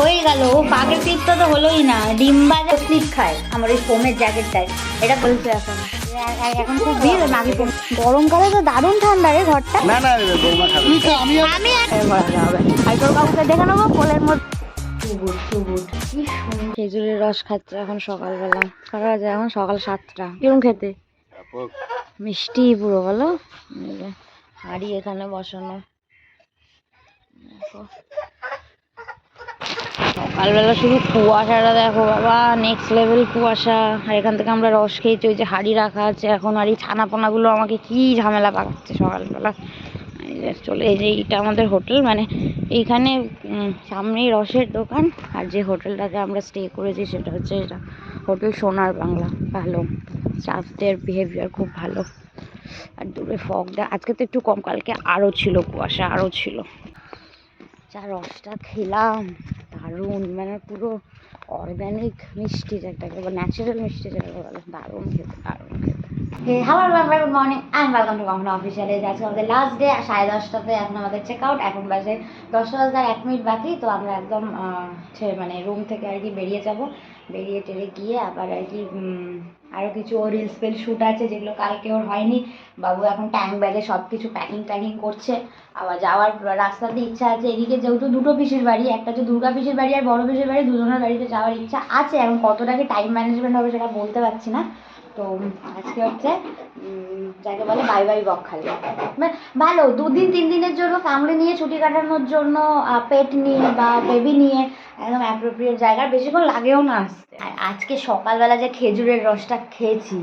হয়ে গেল ও ক্লিপটা তো হলোই না ডিম বাজা স্লিপ খায় আমার ওই ফোমের জ্যাকেটটাই এটা বলছে এখন এখন খুব ভিড় মাগে গরমকালে তো দারুণ ঠান্ডা রে ঘরটা। না না বৌমা খাবে। তুই খা, আমি আমি আর ভরা কাকুকে দেখে নেব কোলের মধ্যে খেজুরের রস খাচ্ছে এখন সকালবেলা। কটা বাজে এখন সকাল সাতটা। কিরম খেতে? মিষ্টি পুরো বলো। হাঁড়ি এখানে বসানো। সকালবেলা শুধু কুয়াশাটা দেখো বাবা নেক্সট লেভেল কুয়াশা। আর এখান থেকে আমরা রস খেয়েছি, ওই যে হাঁড়ি রাখা আছে এখন, আর এই ছানা পোনাগুলো আমাকে কি ঝামেলা পাকাচ্ছে সকালবেলা। চলে, এই যে এইটা আমাদের হোটেল মানে এইখানে সামনেই রসের দোকান, আর যে হোটেলটাতে আমরা স্টে করেছি সেটা হচ্ছে এটা, হোটেল সোনার বাংলা, ভালো। স্টাফদের বিহেভিয়ার খুব ভালো। আর দূরে ফগটা আজকে তো একটু কম, কালকে আরও ছিল কুয়াশা আরও ছিল। যা রসটা খেলাম। দারুণ মানে পুরো অর্গ্যানিক মিষ্টি যেটাকে বা ন্যাচারাল মিষ্টি যেটাকে বলে, দারুণ খেতে দারুণ খেতে। Hello good morning and welcome to কখনো অফিসিয়ালে আজকে আমাদের লাস্ট ডে সাড়ে দশটাতে এখন আমাদের চেক আউট এখন বাজে দশটা বাজার এক মিনিট বাকি, তো আমরা একদম মানে রুম থেকে আর কি বেরিয়ে যাব। বেরিয়ে টেরে গিয়ে আবার আর কি আরও কিছু ওর রিলস ফিল শ্যুট আছে যেগুলো কালকে ওর হয়নি। বাবু এখন ট্যাঙ্ক ব্যাগে সব কিছু প্যাকিং ট্যাকিং করছে। আবার যাওয়ার রাস্তাতে ইচ্ছা আছে। এদিকে যেহেতু দুটো পিসির বাড়ি, একটা হচ্ছে দুর্গা পিসির বাড়ি আর বড় পিসির বাড়ি, দুজনের বাড়িতে যাওয়ার ইচ্ছা আছে। এখন কতটা কি টাইম ম্যানেজমেন্ট হবে সেটা বলতে পারছি না। তো আজকে হচ্ছে যাকে বলে বাই বাই বকখালি মানে ভালো, দুদিন তিন দিনের জন্য ফ্যামিলি নিয়ে ছুটি কাটানোর জন্য পেট নিয়ে বা বেবি নিয়ে একদম অ্যাপ্রোপ্রিয়েট জায়গা বেশিক্ষণ লাগেও না আসতে। আর আজকে সকালবেলা যে খেজুরের রসটা খেয়েছি,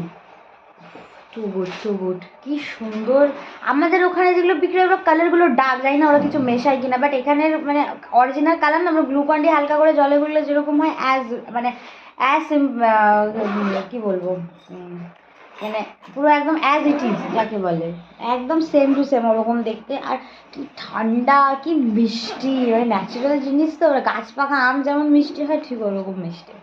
টু গুড টু গুড, কি সুন্দর। আমাদের ওখানে যেগুলো বিক্রি হয় কালারগুলো ডার্ক জানি না ওরা কিছু মেশায় কিনা বাট এখানের মানে অরিজিনাল কালার না, আমরা গ্লুকন ডি হালকা করে জলে গুললে যেরকম হয় অ্যাজ মানে অ্যাজ কি বলব? মানে পুরো একদম অ্যাজ ইট ইজ যাকে বলে। একদম সেম টু সেম ওরকম দেখতে। আর কি ঠান্ডা, কি মিষ্টি মানে ন্যাচারাল জিনিস তো। গাছ পাকা আম যেমন মিষ্টি হয়, ঠিক ওরকম মিষ্টি।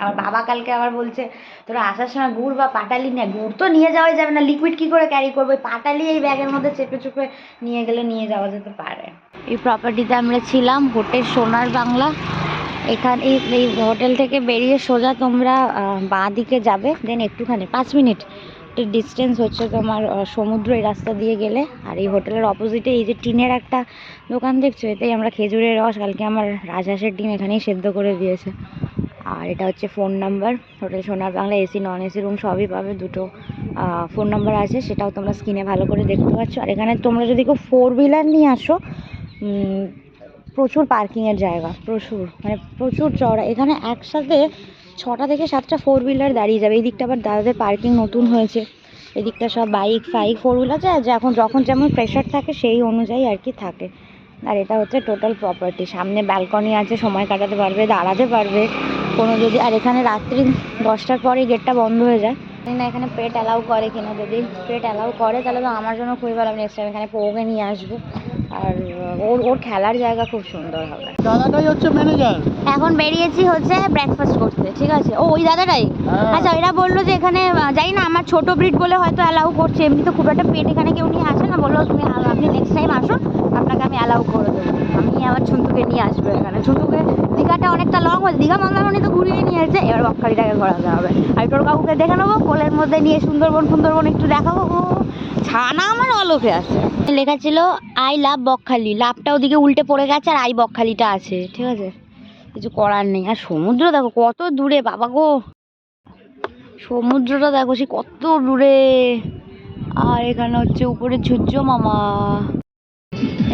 আমার বাবা কালকে আবার বলছে, তোরা আসার সময় গুড় বা পাটালি নিয়ে গুড় তো নিয়ে যাওয়াই যাবে না। লিকুইড কী করে ক্যারি করব? পাটালি এই ব্যাগের মধ্যে চেপে চুপে নিয়ে গেলে নিয়ে যাওয়া যেতে পারে। এই প্রপার্টিতে আমরা ছিলাম, হোটেল সোনার বাংলা। এখানে এই হোটেল থেকে বেরিয়ে সোজা তোমরা বাঁ দিকে যাবে। দেন একটুখানি, পাঁচ মিনিট। ডিস্টেন্স হচ্ছে তোমার সমুদ্র এই রাস্তা দিয়ে গেলে। আর এই হোটেলের অপোজিটে এই যে টিনের একটা দোকান দেখছ, এতেই আমরা খেজুরের রস, কালকে আমার রাজহাঁসের ডিম এখানেই সেদ্ধ করে দিয়েছে। আর এটা হচ্ছে phone number hotel Sonar Bangla AC non AC room সবই পাবে, দুটো ফোন নাম্বার আছে। সেটাও তোমরা স্ক্রিনে ভালো করে দেখতে পাচ্ছ। আর এখানে তোমরা যদি কেউ ফোর হুইলার নিয়ে আসো প্রচুর পার্কিংয়ের জায়গা, প্রচুর মানে প্রচুর চওড়া। এখানে একসাথে ছটা থেকে সাতটা ফোর হুইলার দাঁড়িয়ে যাবে। এই দিকটা আবার দাদাদের পার্কিং নতুন হয়েছে। এদিকটা সব বাইক ফাইক ফোর হুইলার যায় যখন যখন যেমন প্রেশার থাকে, সেই অনুযায়ী আর কি থাকে। আর এটা হচ্ছে টোটাল প্রপার্টি সামনে ব্যালকনি আছে, সময় কাটাতে পারবে, দাঁড়াতে পারবে। কোনো যদি আর এখানে রাত্রি দশটার পরে গেটটা বন্ধ হয়ে যায়। না এখানে পেট অ্যালাউ করে কিনা। যদি পেট অ্যালাউ করে, তাহলে তো আমার জন্য খুবই ভালো। আমি নেক্সট টাইম এখানে পোগে নিয়ে আসব। আর ওর ওর খেলার জায়গা খুব সুন্দর হবে। দাদাটাই হচ্ছে ম্যানেজার এখন বেরিয়েছি হচ্ছে ব্রেকফাস্ট করতে ঠিক আছে? ও ওই দাদাটাই? হ্যাঁ। আচ্ছা এরা বলল যে এখানে জানি না আমার ছোট ব্রিড বলে হয়তো অ্যালাউ করছে এমনি তো খুব একটা পেট এখানে কেউ নিয়ে আসে না বলল তুমি আপনি নেক্সট টাইম আসুন আপনাকে আমি অ্যালাউ করে দেবো। আমি আবার ছুন্তুকে নিয়ে আসব এখানে। ছুন্তুকে দীঘাটা অনেকটা লং হয়েছে দীঘা মন্দারমণি তো ঘুরিয়ে নিয়ে এসেছে এবার বকখালিটাকে ঘোরাতে হবে। আর তোর কাকুকে দেখে নেব কোলের মধ্যে নিয়ে সুন্দরবন সুন্দরবন একটু দেখাবো। ও ছানা আমার অলোকে আছে। লেখা ছিল, আই লাভ বকখালি। লাভটা ওদিকে উল্টে পড়ে গেছে আর আই বকখালিটা আছে, ঠিক আছে? কিছু করার নেই। আর সমুদ্র দেখো, কত দূরে, বাবা গো! সমুদ্রটা দেখো, সে কত দূরে! আর এখানে হচ্ছে উপরে সূর্য মামা।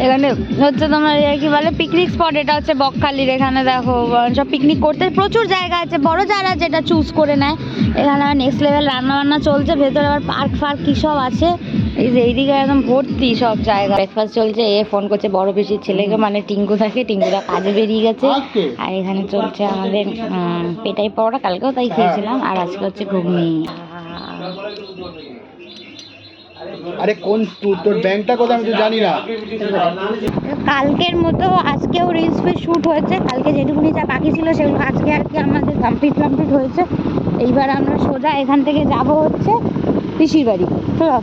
এখানে হচ্ছে তোমার কি বলে পিকনিক স্পট এটা হচ্ছে বকখালির এখানে দেখো। সব পিকনিক করতে প্রচুর জায়গা আছে, বড় যারা যেটা চুজ করে নেয়। এখানে নেক্সট লেভেল রান্না বান্না চলছে, ভেতরে আবার পার্ক ফার্ক কী সব আছে। এই যে এইদিকে একদম ভর্তি সব জায়গা ব্রেকফাস্ট চলছে এ ফোন করছে বড় পিসির ছেলেকে মানে টিঙ্কু থাকে টিঙ্কুরা কাজে বেরিয়ে গেছে। আর এখানে চলছে আমাদের পেটাই পাওয়াটা কালকেও তাই খেয়েছিলাম আর আজকে হচ্ছে ঘুগনি। আরে কোন তোর ব্যাংকটা কোথায় আমি তো জানি না। কালকের মতো আজকেও রিলস ফিল শ্যুট হয়েছে। কালকে যেটুকুনি যা বাকি ছিল সেগুলো আজকে আর কি আমাদের কমপ্লিট কমপ্লিট হয়েছে। এইবার আমরা সোজা এখান থেকে যাব হচ্ছে পিসির বাড়ি।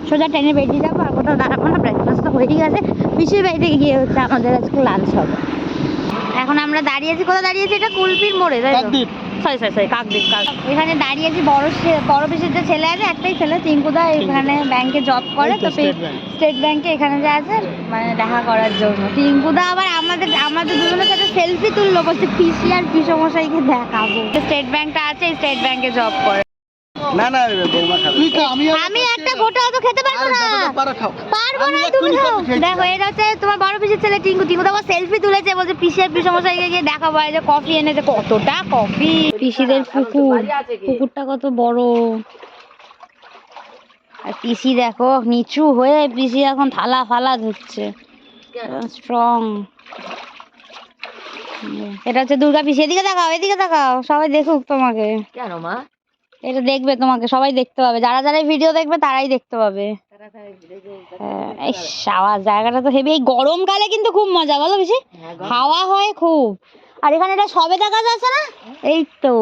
সোজা ট্রেনে বেরিয়ে যাব আর কোথাও দাঁড়াবো না ব্রেকফাস্ট তো হয়েই গেছে। পিসির বাড়ি থেকে গিয়ে হচ্ছে আমাদের আজকে লাঞ্চ হবে। এখন আমরা দাঁড়িয়েছি কোথায় দাঁড়িয়েছি? এটা কুলপির মোড়ে তাই তো? Kakdwip. Sorry sorry sorry Kakdwip কাক এখানে দাঁড়িয়েছি বড় বড় পিসির যে ছেলে আছে একটাই ছেলে টিঙ্কুদা এখানে ব্যাংকে জব করে তো তো স্টেট ব্যাংকে এখানে যে আছে মানে দেখা করার জন্য। টিঙ্কুদা আবার আমাদের আমাদের দুজনের সাথে সেলফি তুললো বলছে পিসি আর পিসমশাইকে দেখাবো। স্টেট ব্যাংকটা আছে স্টেট ব্যাংকে জব করে। না না বৌমা খাবে। তুই খা আমি আমি একটা গোটা অত খেতে পারব না। পারো খাও। পারব না তুমি খাও। কফি খেয়েছি। দেখো এটা হচ্ছে তোমার বড় পিসের ছেলে টিঙ্কু। টিঙ্কু তো সেলফি তুলেছে বলছে পিসি আর পিসমশাইকে গিয়ে দেখাবো আর যে কফি এনেছে কতটা কফি পিসিদের পুকুর। পুকুরটা কত বড়। আর পিসি দেখো নিচু হয়ে পিসি এখন থালা ফালা ধুচ্ছে। স্ট্রং এটা হচ্ছে দুর্গা পিসি। এদিকে তাকাও এদিকে তাকাও সবাই দেখুক তোমাকে। কেন মা? এটা দেখবে তোমাকে সবাই দেখতে পাবে। যারা যারা ভিডিও দেখবে তারাই দেখতে পাবে। হ্যাঁ, এই সাওয়া জায়গাটা তো হেভি। এই গরমকালে কিন্তু খুব মজা বলো বেশি হাওয়া হয় খুব। আর এখানে এটা সবেদা গাছ আছে না? এই তো।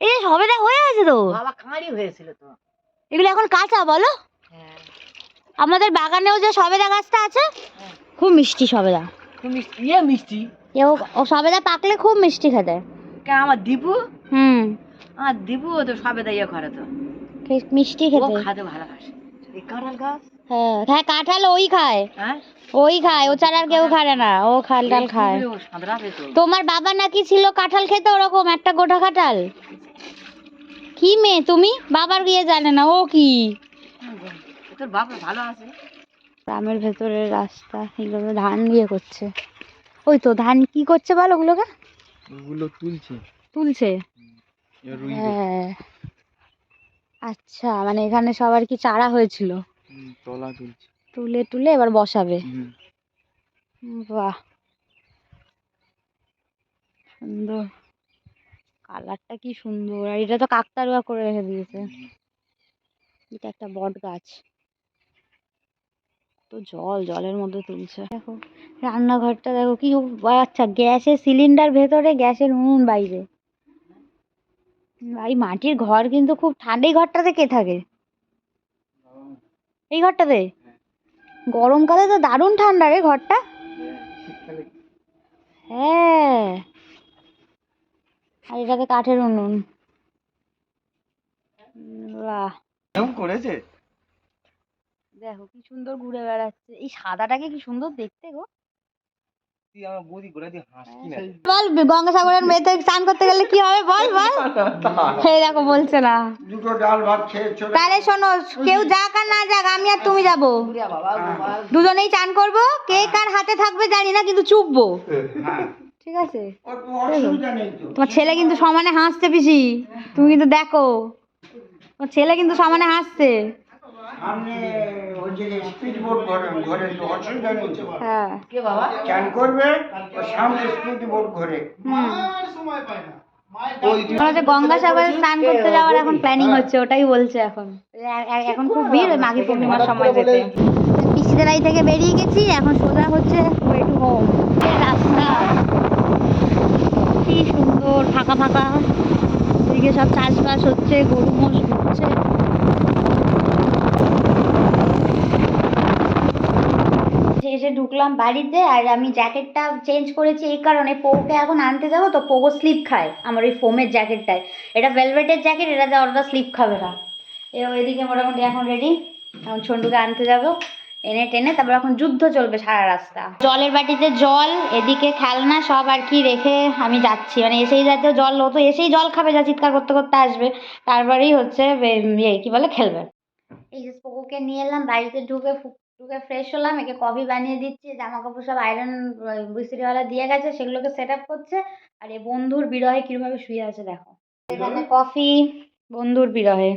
এই সবেদা হয়ে আছে তো। হয়েছিল তো। এগুলো এখন কাঁচা বলো। হ্যাঁ। আমাদের বাগানেও যে সবেদা গাছটা আছে খুব মিষ্টি সবেদা। তুমি ইয়ে মিষ্টি। ও সবেদা পাকলে খুব মিষ্টি খেতে। কেন আমার দীপু? হুম। আমার দীপু তো সবে দাইয়া করে তো। মিষ্টি ও খেতে। খাতে ভালোবাসে। এই কাঁঠাল গাছ? হ্যাঁ হ্যাঁ কাঁঠাল ওই খায়। হ্যাঁ? ওই খায় ও ছাড়া আর কেউ খায় না ও খাল খায়। তোমার বাবা নাকি ছিল কাঁঠাল খেতে ওরকম একটা গোটা কাঁঠাল? কি মেয়ে তুমি? বাবার গিয়ে জানে না ও কি? তোর বাপ ভালো আছে? গ্রামের ভেতরের রাস্তা এগুলো ধান দিয়ে করছে। ওই তো ধান কি করছে বল ওগুলোকে? ওগুলো তুলছে। তুলছে? হ্যাঁ। আচ্ছা মানে এখানে সবার কি চারা হয়েছিল? তলা তুলছে। তুলে তুলে এবার বসাবে? বাহ। সুন্দর। কালারটা কি সুন্দর। আর এটা তো কাকতারুয়া করে রেখে দিয়েছে। এটা একটা বট গাছ। তো জল জলের মধ্যে তুলছে। দেখো রান্নাঘরটা দেখো কি আচ্ছা গ্যাসের সিলিন্ডার ভেতরে গ্যাসের উনুন বাইরে। এই মাটির ঘর কিন্তু খুব ঠান্ডা। এই ঘরটাতে কে থাকে? এই ঘরটাতে? গরমকালে তো দারুণ ঠান্ডা রে ঘরটা। হ্যাঁ। আর এটাতে কাঠের উনুন। বাহ। করেছে? দেখো কি সুন্দর ঘুরে বেড়াচ্ছে। এই সাদাটাকে কি সুন্দর দেখতে গো তুই আমার বৌদি ঘোরা দিয়ে হাসকি না বল গঙ্গাসাগরের মেয়েতে স্নান করতে গেলে কি হবে? বল বল। এই দেখো বলছে না। দুটো ডাল ভাত খেয়ে চলে তাহলে শোনো কেউ যাক আর না যাক আমি আর তুমি যাব। দুজনেই চান করব। কে কার হাতে থাকবে জানি না কিন্তু চুপবো। ঠিক আছে? তোমার ছেলে কিন্তু সমানে হাসছে পিসি। তুমি কিন্তু দেখো। তোমার ছেলে কিন্তু সমানে হাসছে। সামনে ওই যে স্পিড বোট ঘরে ঘরে তো অসুবিধা নেই। হ্যাঁ। কে বাবা? চান করবে ও সামনে স্পিড বোট ঘরে সময় পায় না। মনে গঙ্গাসাগরে স্নান করতে যাওয়ার এখন প্ল্যানিং হচ্ছে ওটাই বলছে এখন। এখন খুব ভিড় ওই মাঘী পূর্ণিমার সময় যেতে। পিসিদের বাড়ি থেকে বেরিয়ে গেছি এখন সোজা হচ্ছে ওয়ে টু হোম রাস্তা। কি সুন্দর ফাঁকা ফাঁকা। এদিকে সব চাষবাস হচ্ছে গরু মোষ ঘুরছে। এসে ঢুকলাম বাড়িতে আর আমি জ্যাকেটটা চেঞ্জ করেছি এই কারণে। পোকে এখন আনতে যাব তো পোগো স্লিপ খায় আমার ওই ফোমের জ্যাকেটটায় এটা ভেলভেটের জ্যাকেট এটাতে ওটা স্লিপ খাবে না। এ এদিকে মোটামুটি এখন রেডি এখন ছন্ডুকে আনতে যাব। এনে টেনে তারপর এখন যুদ্ধ চলবে সারা রাস্তা। জলের বাটিতে জল, এদিকে খেলনা সব আর কি রেখে আমি যাচ্ছি। মানে এসেই যাতে জল, ও তো এসেই জল খাবে যা চিৎকার করতে করতে আসবে। তারপরেই হচ্ছে ইয়ে কি বলে, খেলবে। এই যে পোকোকে নিয়ে এলাম, বাড়িতে ঢুকে ঢুকে ফ্রেশ হলাম একে কফি বানিয়ে দিচ্ছি জামা কাপড় সব আয়রন বিস্ত্রিওয়ালা দিয়ে গেছে সেগুলোকে সেট আপ করছে আর এ বন্ধুর বিরহে কিরকমভাবে শুয়ে আছে দেখো। এখানে কফি বন্ধুর বিরহে।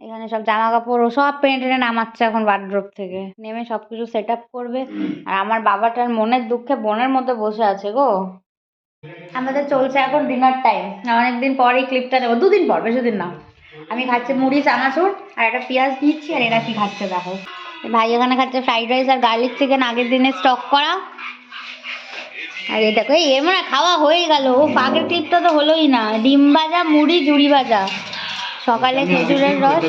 এখানে সব জামা কাপড় ও সব টেনে টেনে নামাচ্ছে এখন বাথড্রপ থেকে। নেমে সব কিছু সেট আপ করবে আর আমার বাবাটার মনের দুঃখে বোনের মধ্যে বসে আছে গো। আমাদের চলছে এখন ডিনার টাইম অনেকদিন পরেই ক্লিপটা নেব দুদিন পর বেশি দিন না। আমি খাচ্ছি মুড়ি চানাচুর আর একটা পেঁয়াজ দিচ্ছি আর এরা কি খাচ্ছে দেখো। ভাই এখানে খাচ্ছে ফ্রাইড রাইস আর গার্লিক চিকেন আগের দিনে স্টক করা। আর এই দেখো এই এর মানে খাওয়া হয়ে গেল। ও আগের ক্লিপটা তো হলোই না। ডিম ভাজা মুড়ি জুড়ি ভাজা। সকালে খেজুরের রস।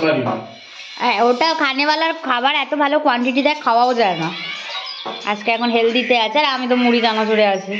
হ্যাঁ ওটা খানেওয়ালার খাবার এত ভালো কোয়ান্টিটি দেয় খাওয়াও যায় না। আজকে এখন হেলদিতে আছে আর আমি তো মুড়ি চানাচুরে আছি?